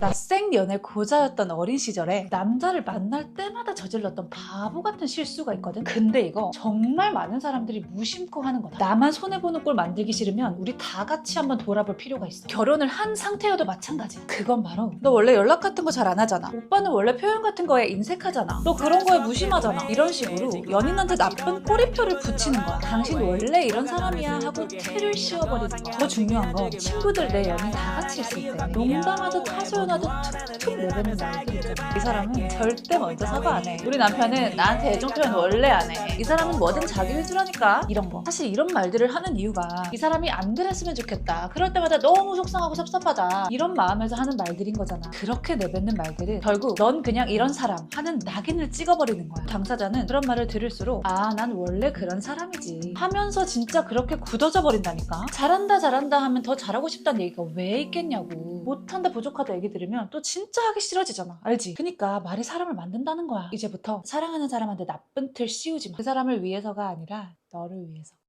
낯생 연애 고자였던 어린 시절에 남자를 만날 때마다 저질렀던 바보 같은 실수가 있거든. 근데 이거 정말 많은 사람들이 무심코 하는 거다. 나만 손해보는 꼴 만들기 싫으면 우리 다 같이 한번 돌아볼 필요가 있어. 결혼을 한 상태여도 마찬가지야. 그건 바로 너 원래 연락 같은 거 잘 안 하잖아. 오빠는 원래 표현 같은 거에 인색하잖아. 너 그런 거에 무심하잖아. 이런 식으로 연인한테 나쁜 꼬리표를 붙이는 거야. 당신 원래 이런 사람이야 하고 틀을 씌워버리는 거야. 더 중요한 건 친구들 내 연인 다 같이 있을 때 농담하듯 하소연 하듯 툭툭 내뱉는 있잖아. 이 사람은 절대 먼저 사과 안 해. 우리 남편은 나한테 애정 표현 원래 안 해. 이 사람은 뭐든 자기 위주라니까. 이런 거. 사실 이런 말들을 하는 이유가 이 사람이 안 그랬으면 좋겠다. 그럴 때마다 너무 속상하고 섭섭하다. 이런 마음에서 하는 말들인 거잖아. 그렇게 내뱉는 말들은 결국 넌 그냥 이런 사람 하는 낙인을 찍어버리는 거야. 당사자는 그런 말을 들을수록 아, 난 원래 그런 사람이지. 하면서 진짜 그렇게 굳어져 버린다니까. 잘한다 잘한다 하면 더 잘하고 싶다는 얘기가 왜 있겠냐고. 못한다 부족하다 얘기 들으면 또 진짜 하기 싫어지잖아. 알지? 그니까 말이 사람을 만든다는 거야. 이제부터 사랑하는 사람한테 나쁜 틀 씌우지 마. 그 사람을 위해서가 아니라 너를 위해서.